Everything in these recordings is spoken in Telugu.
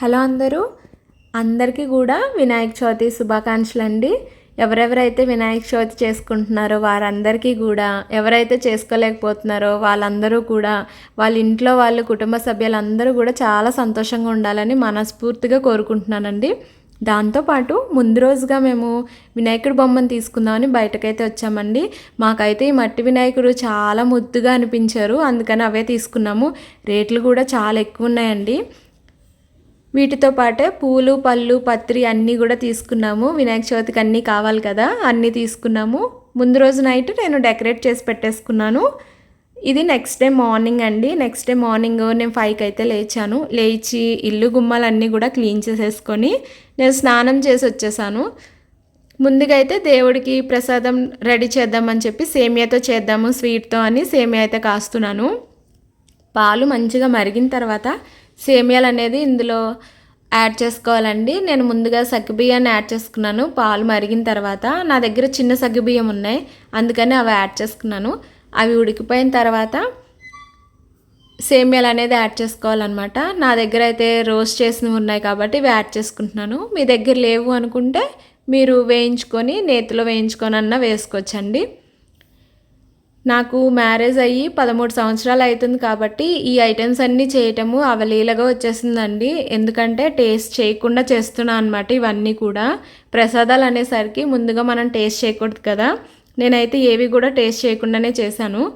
హలో అందరూ. అందరికీ కూడా వినాయక చవితి శుభాకాంక్షలు అండి ఎవరెవరైతే వినాయక చవితి చేసుకుంటున్నారో వారందరికీ కూడా ఎవరైతే చేసుకోలేకపోతున్నారో వాళ్ళందరూ కూడా వాళ్ళ ఇంట్లో వాళ్ళు కుటుంబ సభ్యులందరూ కూడా చాలా సంతోషంగా ఉండాలని మనస్ఫూర్తిగా కోరుకుంటున్నానండి. దాంతోపాటు ముందు రోజుగా మేము వినాయకుడి బొమ్మను తీసుకుందామని బయటకైతే వచ్చామండి. మాకైతే ఈ మట్టి వినాయకుడు చాలా ముద్దుగా అనిపించారు. అందుకని అవే తీసుకున్నాము. రేట్లు కూడా చాలా ఎక్కువ ఉన్నాయండి. వీటితో పాటే పూలు పళ్ళు పత్రి అన్నీ కూడా తీసుకున్నాము. వినాయక చవితికి అన్నీ కావాలి కదా అన్నీ తీసుకున్నాము. ముందు రోజు నైట్ నేను డెకరేట్ చేసి పెట్టేసుకున్నాను. ఇది నెక్స్ట్ డే మార్నింగ్ అండి. నెక్స్ట్ డే మార్నింగ్ నేను ఫైవ్కి అయితే లేచాను. లేచి ఇల్లు గుమ్మాలన్నీ కూడా క్లీన్ చేసేసుకొని నేను స్నానం చేసి వచ్చేసాను. ముందుగా అయితే దేవుడికి ప్రసాదం రెడీ చేద్దామని చెప్పి సేమియాతో చేద్దాము స్వీట్తో అని సేమియా అయితే కాస్తున్నాను. పాలు మంచిగా మరిగిన తర్వాత సేమియాలు అనేది ఇందులో యాడ్ చేసుకోవాలండి. నేను ముందుగా సగ్గుబియ్యాన్ని యాడ్ చేసుకున్నాను. పాలు మరిగిన తర్వాత నా దగ్గర చిన్న సగ్గుబియ్యం ఉన్నాయి. అందుకని అవి యాడ్ చేసుకున్నాను. అవి ఉడికిపోయిన తర్వాత సేమియాలు అనేది యాడ్ చేసుకోవాలన్నమాట. నా దగ్గర అయితే రోస్ట్ చేసినవి ఉన్నాయి కాబట్టి ఇవి యాడ్ చేసుకుంటున్నాను. మీ దగ్గర లేవు అనుకుంటే మీరు వేయించుకొని నేతిలో వేయించుకొని అన్న వేసుకోవచ్చండి. నాకు మ్యారేజ్ అయ్యి పదమూడు సంవత్సరాలు అవుతుంది కాబట్టి ఈ ఐటమ్స్ అన్నీ చేయటము అవలీలగా వచ్చేసిందండి. ఎందుకంటే టేస్ట్ చేయకుండా చేస్తున్నాను అనమాట ఇవన్నీ కూడా. ప్రసాదాలు అనేసరికి ముందుగా మనం టేస్ట్ చేయకూడదు కదా. నేనైతే ఏవి కూడా టేస్ట్ చేయకుండానే చేశాను.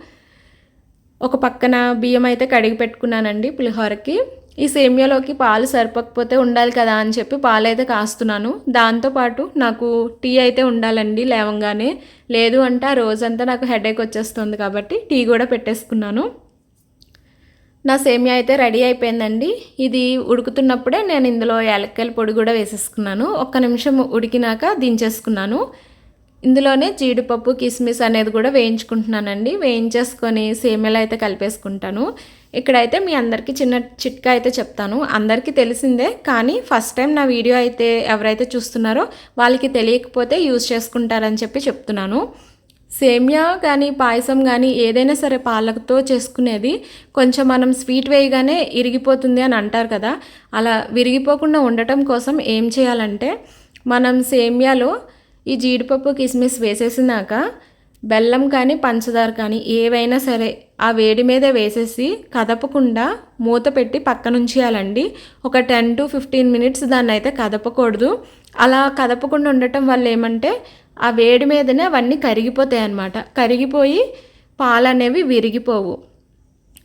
ఒక పక్కన బియ్యం అయితే కడిగి పెట్టుకున్నానండి పులిహోరకి. ఈ సేమియాలోకి పాలు సరిపోకపోతే ఉండాలి కదా అని చెప్పి పాలు అయితే కాస్తున్నాను దాంతోపాటు నాకు టీ అయితే ఉండాలండి లేవంగానే. లేదు అంటే ఆ రోజంతా నాకు హెడేక్ వచ్చేస్తుంది కాబట్టి టీ కూడా పెట్టేసుకున్నాను. నా సేమియా అయితే రెడీ అయిపోయిందండి. ఇది ఉడుకుతున్నప్పుడే నేను ఇందులో ఏలక్కాయల పొడి కూడా వేసేసుకున్నాను. ఒక్క నిమిషం ఉడికినాక దించేసుకున్నాను. ఇందులోనే జీడిపప్పు కిస్మిస్ అనేది కూడా వేయించుకుంటున్నానండి. వేయించేసుకొని సేమియాలు అయితే కలిపేసుకుంటాను. ఇక్కడైతే మీ అందరికీ చిన్న చిట్కా అయితే చెప్తాను. అందరికీ తెలిసిందే కానీ ఫస్ట్ టైం నా వీడియో అయితే ఎవరైతే చూస్తున్నారో వాళ్ళకి తెలియకపోతే యూజ్ చేసుకుంటారని చెప్పి చెప్తున్నాను. సేమియా కానీ పాయసం కానీ ఏదైనా సరే పాలతో చేసుకునేది కొంచెం మనం స్వీట్ వేయగానే ఇరిగిపోతుంది అని అంటారు కదా. అలా విరిగిపోకుండా ఉండటం కోసం ఏం చేయాలంటే మనం సేమియాలో ఈ జీడిపప్పు కిస్మిస్ వేసేసినాక బెల్లం కానీ పంచదార కానీ ఏవైనా సరే ఆ వేడి మీద వేసేసి కదపకుండా మూత పెట్టి పక్కన ఒక టెన్ టు ఫిఫ్టీన్ మినిట్స్ దాన్ని అయితే కదపకూడదు. అలా కదపకుండా ఉండటం వల్ల ఏమంటే ఆ వేడి మీదనే అవన్నీ కరిగిపోతాయి అన్నమాట కరిగిపోయి పాలు అనేవి విరిగిపోవు.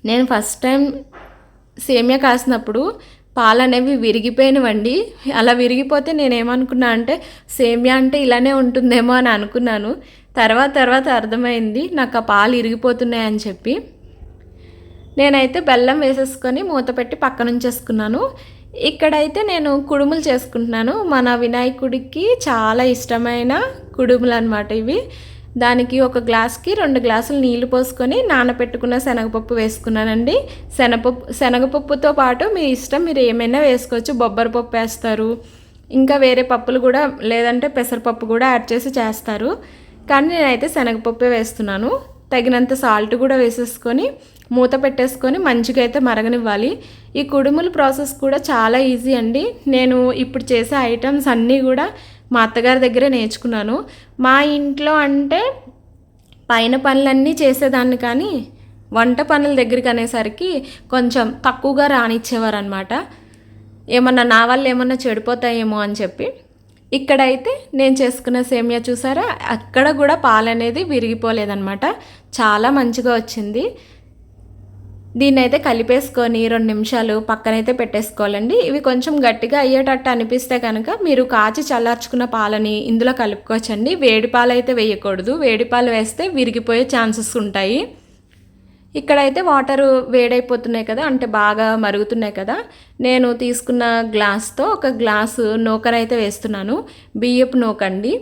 నేను ఫస్ట్ టైం సేమియా కాసినప్పుడు పాలు అనేవి విరిగిపోయినవండి. అలా విరిగిపోతే నేనేమనుకున్నా అంటే సేమియా అంటే ఇలానే ఉంటుందేమో అని అనుకున్నాను. తర్వాత తర్వాత అర్థమైంది నాకు ఆ పాలు ఇరిగిపోతున్నాయని చెప్పి. నేనైతే బెల్లం వేసేసుకొని మూత పెట్టి పక్కనుంచేసుకున్నాను. ఇక్కడైతే నేను కుడుములు చేసుకుంటున్నాను. మన వినాయకుడికి చాలా ఇష్టమైన కుడుములు అనమాట ఇవి. దానికి ఒక గ్లాస్కి రెండు గ్లాసులు నీళ్ళు పోసుకొని నానబెట్టుకున్న శనగపప్పు వేసుకున్నానండి. శనగపప్పు శనగపప్పుతో పాటు మీ ఇష్టం మీరు ఏమైనా వేసుకోవచ్చు. బొబ్బరి పప్పు వేస్తారు. ఇంకా వేరే పప్పులు కూడా లేదంటే పెసరపప్పు కూడా యాడ్ చేసి చేస్తారు. కానీ నేనైతే శనగపప్పే వేస్తున్నాను. తగినంత సాల్ట్ కూడా వేసేసుకొని మూత పెట్టేసుకొని మంచిగా అయితే మరగనివ్వాలి. ఈ కుడుముల ప్రాసెస్ కూడా చాలా ఈజీ అండి. నేను ఇప్పుడు చేసే ఐటమ్స్ అన్నీ కూడా మా అత్తగారి దగ్గరే నేర్చుకున్నాను. మా ఇంట్లో అంటే పైన పనులన్నీ చేసేదాన్ని కానీ వంట పనుల దగ్గరికి అనేసరికి కొంచెం తక్కువగా రానిచ్చేవారు అనమాట ఏమన్నా నా వల్ల ఏమన్నా చెడిపోతాయేమో అని చెప్పి. ఇక్కడైతే నేను చేసుకున్న సేమియా చూసారా? అక్కడ కూడా పాలు అనేది విరిగిపోలేదన్నమాట. చాలా మంచిగా వచ్చింది. దీన్ని అయితే కలిపేసుకొని రెండు నిమిషాలు పక్కనైతే పెట్టేసుకోవాలండి. ఇవి కొంచెం గట్టిగా అయ్యేటట్టు అనిపిస్తే కనుక మీరు కాచి చల్లార్చుకున్న పాలని ఇందులో కలుపుకోవచ్చండి. వేడి పాలు అయితే వేయకూడదు. వేడి పాలు వేస్తే విరిగిపోయే ఛాన్సెస్ ఉంటాయి. ఇక్కడైతే వాటర్ వేడైపోతున్నాయి కదా అంటే బాగా మరుగుతున్నాయి కదా. నేను తీసుకున్న గ్లాస్తో ఒక గ్లాసు నూకర అయితే వేస్తున్నాను. బియ్యపు నూకండి.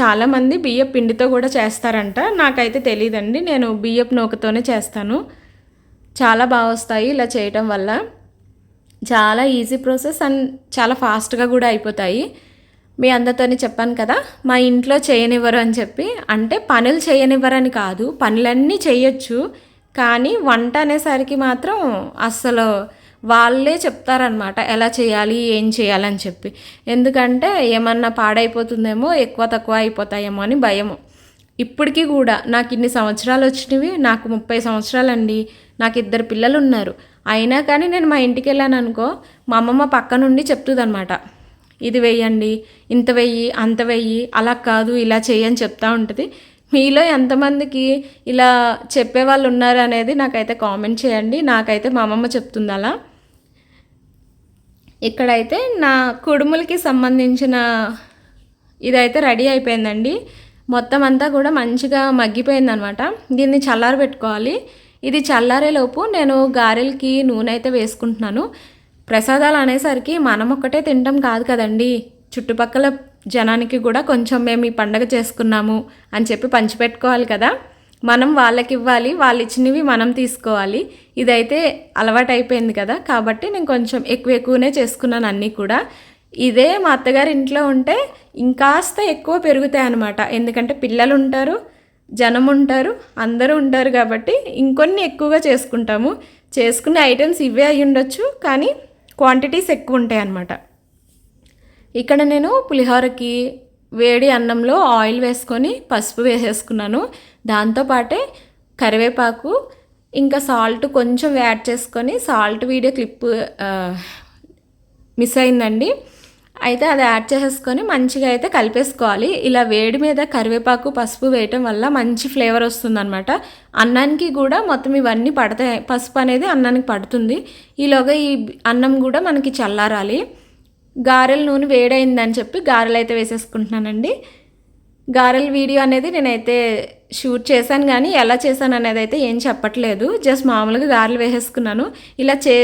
చాలామంది బియ్యపు పిండితో కూడా చేస్తారంట. నాకైతే తెలియదండి నేను బియ్యపు నూకతోనే చేస్తాను. చాలా బాగా వస్తాయి ఇలా చేయటం వల్ల. చాలా ఈజీ ప్రాసెస్ అండ్ చాలా ఫాస్ట్గా కూడా అయిపోతాయి. మీ అందరితోనే చెప్పాను కదా మా ఇంట్లో చేయనివ్వరు అని చెప్పి. అంటే పనులు చేయనివ్వరని కాదు పనులన్నీ చేయొచ్చు. కానీ వంట అనేసరికి మాత్రం అస్సలు వాళ్ళే చెప్తారనమాట ఎలా చేయాలి ఏం చేయాలని చెప్పి. ఎందుకంటే ఏమన్నా పాడైపోతుందేమో ఎక్కువ తక్కువ అయిపోతాయేమో అని భయము. ఇప్పటికీ కూడా నాకు ఇన్ని సంవత్సరాలు వచ్చినవి నాకు ముప్పై సంవత్సరాలండి నాకు ఇద్దరు పిల్లలు ఉన్నారు అయినా కానీ నేను మా ఇంటికి వెళ్ళాను అనుకో మా అమ్మమ్మ పక్క నుండి చెప్తుందనమాట ఇది వెయ్యండి ఇంత వెయ్యి అంత వెయ్యి అలా కాదు ఇలా చేయని చెప్తా ఉంటుంది. మీలో ఎంతమందికి ఇలా చెప్పేవాళ్ళు ఉన్నారు అనేది నాకైతే కామెంట్ చేయండి. నాకైతే మా అమ్మమ్మ చెప్తుంది అలా. ఇక్కడైతే నా కుడుములకి సంబంధించిన ఇదైతే రెడీ అయిపోయిందండి. మొత్తం అంతా కూడా మంచిగా మగ్గిపోయిందనమాట. దీన్ని చల్లారబెట్టుకోవాలి ఇది చల్లారేలోపు నేను గారెలకి నూనె అయితే వేసుకుంటున్నాను. ప్రసాదాలు అనేసరికి మనం ఒక్కటే తినటం కాదు కదండి. చుట్టుపక్కల జనానికి కూడా కొంచెం మేము ఈ పండగ చేసుకున్నాము అని చెప్పి పంచిపెట్టుకోవాలి కదా. మనం వాళ్ళకి ఇవ్వాలి వాళ్ళు ఇచ్చినవి మనం తీసుకోవాలి. ఇదైతే అలవాటు అయిపోయింది కదా. కాబట్టి నేను కొంచెం ఎక్కువ ఎక్కువనే చేసుకున్నాను అన్నీ కూడా. ఇదే మా అత్తగారి ఇంట్లో ఉంటే ఇంకాస్త ఎక్కువ పెరుగుతాయి అన్నమాట. ఎందుకంటే పిల్లలు ఉంటారు జనం ఉంటారు అందరూ ఉంటారు కాబట్టి ఇంకొన్ని ఎక్కువగా చేసుకుంటాము. చేసుకునే ఐటమ్స్ ఇవే అయి ఉండొచ్చు కానీ క్వాంటిటీస్ ఎక్కువ ఉంటాయి అన్నమాట ఇక్కడ నేను పులిహోరకి వేడి అన్నంలో ఆయిల్ వేసుకొని పసుపు వేసేసుకున్నాను. దాంతోపాటే కరివేపాకు ఇంకా సాల్ట్ కొంచెం యాడ్ చేసుకొని సాల్ట్ వీడియో క్లిప్ మిస్ అయిందండి. అయితే అది యాడ్ చేసేసుకొని మంచిగా అయితే కలిపేసుకోవాలి. ఇలా వేడి మీద కరివేపాకు పసుపు వేయటం వల్ల మంచి ఫ్లేవర్ వస్తుందన్నమాట. అన్నానికి కూడా మొత్తం ఇవన్నీ పడతాయి. పసుపు అనేది అన్నానికి పడుతుంది. ఈలోగా ఈ అన్నం కూడా మనకి చల్లారాలి. గారెల నూనె వేడైందని చెప్పి గారెలు అయితే వేసేసుకుంటున్నానండి. గారెల వీడియో అనేది నేనైతే షూట్ చేశాను కానీ ఎలా చేశాను అనేది అయితే ఏం చెప్పట్లేదు. జస్ట్ మామూలుగా గారెలు వేసేసుకున్నాను. ఇలా చే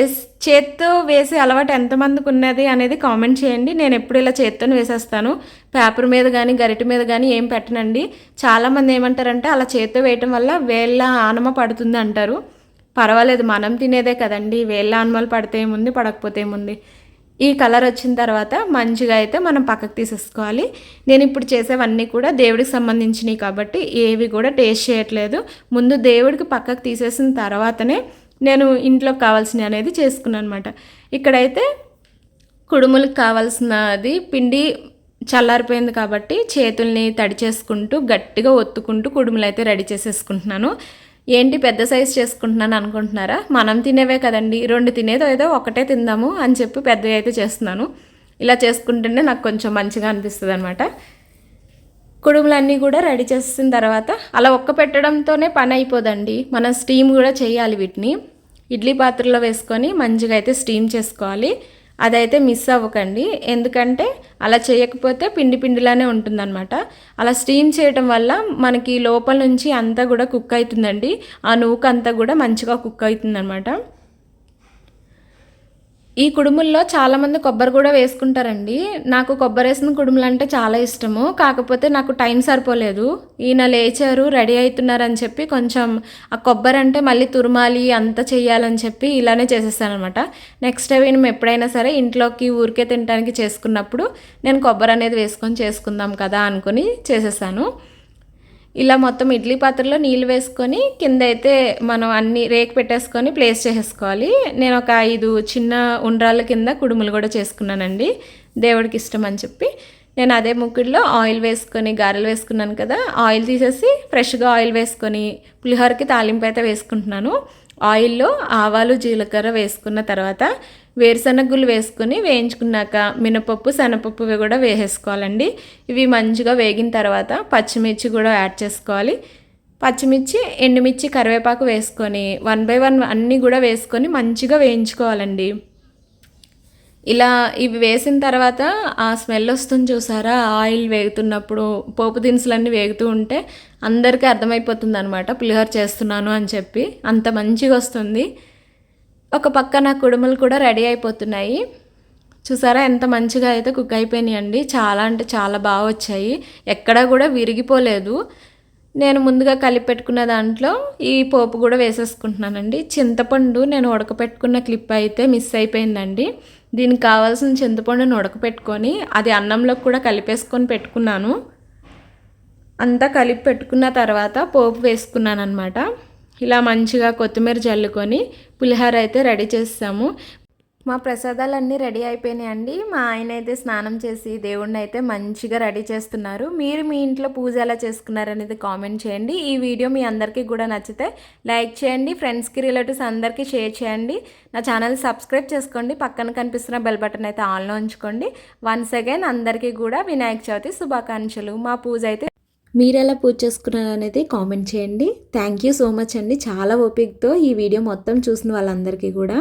చేత్తో వేసే అలవాటు ఎంతమందికి ఉన్నది అనేది కామెంట్ చేయండి. నేను ఎప్పుడు ఇలా చేత్తో వేసేస్తాను. పేపర్ మీద కానీ గరిట మీద కానీ ఏం పెట్టనండి. చాలామంది ఏమంటారంటే అలా చేత్తో వేయటం వల్ల వేళ్ళ ఆనమ పడుతుంది అంటారు పర్వాలేదు మనం తినేదే కదండి. వేళ్ళ ఆనమలు పడితే ఏముంది పడకపోతే ఏముంది? ఈ కలర్ వచ్చిన తర్వాత మంచిగా అయితే మనం పక్కకు తీసేసుకోవాలి. నేను ఇప్పుడు చేసేవన్నీ కూడా దేవుడికి సంబంధించినవి కాబట్టి ఏవి కూడా టేస్ట్ చేయట్లేదు. ముందు దేవుడికి పక్కకు తీసేసిన తర్వాతనే నేను ఇంట్లోకి కావాల్సినవి అనేది చేసుకున్నాను అనమాట ఇక్కడైతే కుడుములకు కావాల్సినది పిండి చల్లారిపోయింది కాబట్టి చేతుల్ని తడి చేసుకుంటూ గట్టిగా ఒత్తుకుంటూ కుడుములు అయితే రెడీ చేసేసుకుంటున్నాను. ఏంటి పెద్ద సైజ్ చేసుకుంటున్నాను అనుకుంటున్నారా? మనం తినేవే కదండి. రెండు తినేదో ఏదో ఒకటే తిందాము అని చెప్పి పెద్దవి అయితే చేస్తున్నాను. ఇలా చేసుకుంటేనే నాకు కొంచెం మంచిగా అనిపిస్తుంది అనమాట కుడుములన్నీ కూడా రెడీ చేసిన తర్వాత అలా ఒక్క పెట్టడంతోనే పని అయిపోదండి. మనం స్టీమ్ కూడా చేయాలి వీటిని. ఇడ్లీ పాత్రలో వేసుకొని మంచిగా అయితే స్టీమ్ చేసుకోవాలి. అదైతే మిస్ అవ్వకండి. ఎందుకంటే అలా చేయకపోతే పిండి పిండిలానే ఉంటుందన్నమాట. అలా స్టీమ్ చేయటం వల్ల మనకి లోపల నుంచి అంతా కూడా కుక్ అవుతుందండి. ఆ నూక అంతా కూడా మంచిగా కుక్ అవుతుందన్నమాట. ఈ కుడుముల్లో చాలామంది కొబ్బరి కూడా వేసుకుంటారండి. నాకు కొబ్బరి వేసిన కుడుములు అంటే చాలా ఇష్టము. కాకపోతే నాకు టైం సరిపోలేదు. ఈయన లేచారు రెడీ అవుతున్నారని చెప్పి కొంచెం ఆ కొబ్బరి అంటే మళ్ళీ తురుమాలి అంత చేయాలని చెప్పి ఇలానే చేసేస్తానమాట నెక్స్ట్ టైం నేను ఎప్పుడైనా సరే ఇంట్లోకి ఊరికే తినడానికి చేసుకున్నప్పుడు నేను కొబ్బరి అనేది వేసుకొని చేసుకుందాం కదా అనుకుని చేసేసాను. ఇలా మొత్తం ఇడ్లీ పాత్రలో నీళ్ళు వేసుకొని కింద అయితే మనం అన్ని రేక్ పెట్టేసుకొని ప్లేస్ చేసేసుకోవాలి. నేను ఒక ఐదు చిన్న ఉండ్రాల కింద కుడుములు కూడా చేసుకున్నానండి. దేవుడికి ఇష్టం అని చెప్పి. నేను అదే ముక్కుడులో ఆయిల్ వేసుకొని గారెలు వేసుకున్నాను కదా ఆయిల్ తీసేసి ఫ్రెష్గా ఆయిల్ వేసుకొని పులిహోరకి తాలింపు అయితే వేసుకుంటున్నాను. ఆయిల్లో ఆవాలు జీలకర్ర వేసుకున్న తర్వాత వేరుశనగులు వేసుకుని వేయించుకున్నాక మినపప్పు శనపప్పు కూడా వేసేసుకోవాలండి. ఇవి మంచిగా వేగిన తర్వాత పచ్చిమిర్చి కూడా యాడ్ చేసుకోవాలి. పచ్చిమిర్చి ఎండుమిర్చి కరివేపాకు వేసుకొని వన్ బై వన్ అన్నీ కూడా వేసుకొని మంచిగా వేయించుకోవాలండి. ఇలా ఇవి వేసిన తర్వాత ఆ స్మెల్ వస్తుంది చూసారా? ఆయిల్ వేగుతున్నప్పుడు పోపు దినుసులన్నీ వేగుతూ ఉంటే అందరికీ అర్థమైపోతుంది అనమాట పులిహోర చేస్తున్నాను అని చెప్పి అంత మంచిగా వస్తుంది. ఒక పక్క నా కుడుములు కూడా రెడీ అయిపోతున్నాయి. చూసారా ఎంత మంచిగా అయితే కుక్ అయిపోయినాయి అండి. చాలా అంటే చాలా బాగా వచ్చాయి. ఎక్కడా కూడా విరిగిపోలేదు. నేను ముందుగా కలిపి పెట్టుకున్న దాంట్లో ఈ పోపు కూడా వేసేసుకుంటున్నానండి. చింతపండు నేను ఉడకపెట్టుకున్న క్లిప్ అయితే మిస్ అయిపోయిందండి. దీనికి కావాల్సిన చింతపండుని ఉడకపెట్టుకొని అది అన్నంలోకి కూడా కలిపేసుకొని పెట్టుకున్నాను. అంతా కలిపి పెట్టుకున్న తర్వాత పోపు వేసుకున్నాను అనమాట ఇలా మంచిగా కొత్తిమీర జల్లుకొని పులిహోర అయితే రెడీ చేస్తాము. మా ప్రసాదాలన్నీ రెడీ అయిపోయినాయండి. మా ఆయన అయితే స్నానం చేసి దేవుణ్ణి అయితే మంచిగా రెడీ చేస్తున్నారు. మీరు మీ ఇంట్లో పూజ ఎలా చేసుకున్నారు అనేది కామెంట్ చేయండి. ఈ వీడియో మీ అందరికీ కూడా నచ్చితే లైక్ చేయండి ఫ్రెండ్స్కి రిలేటివ్స్ అందరికీ షేర్ చేయండి. నా ఛానల్ సబ్స్క్రైబ్ చేసుకోండి. పక్కన కనిపిస్తున్న బెల్ బటన్ అయితే ఆన్లో ఉంచుకోండి. వన్స్ అగైన్ అందరికీ కూడా వినాయక చవితి శుభాకాంక్షలు. మా పూజ అయితే మీరు ఎలా పూజ చేసుకున్నారు అనేది కామెంట్ చేయండి. థ్యాంక్ యూ సో మచ్ అండి. చాలా ఓపికతో ఈ వీడియో మొత్తం చూసిన వాళ్ళందరికీ కూడా.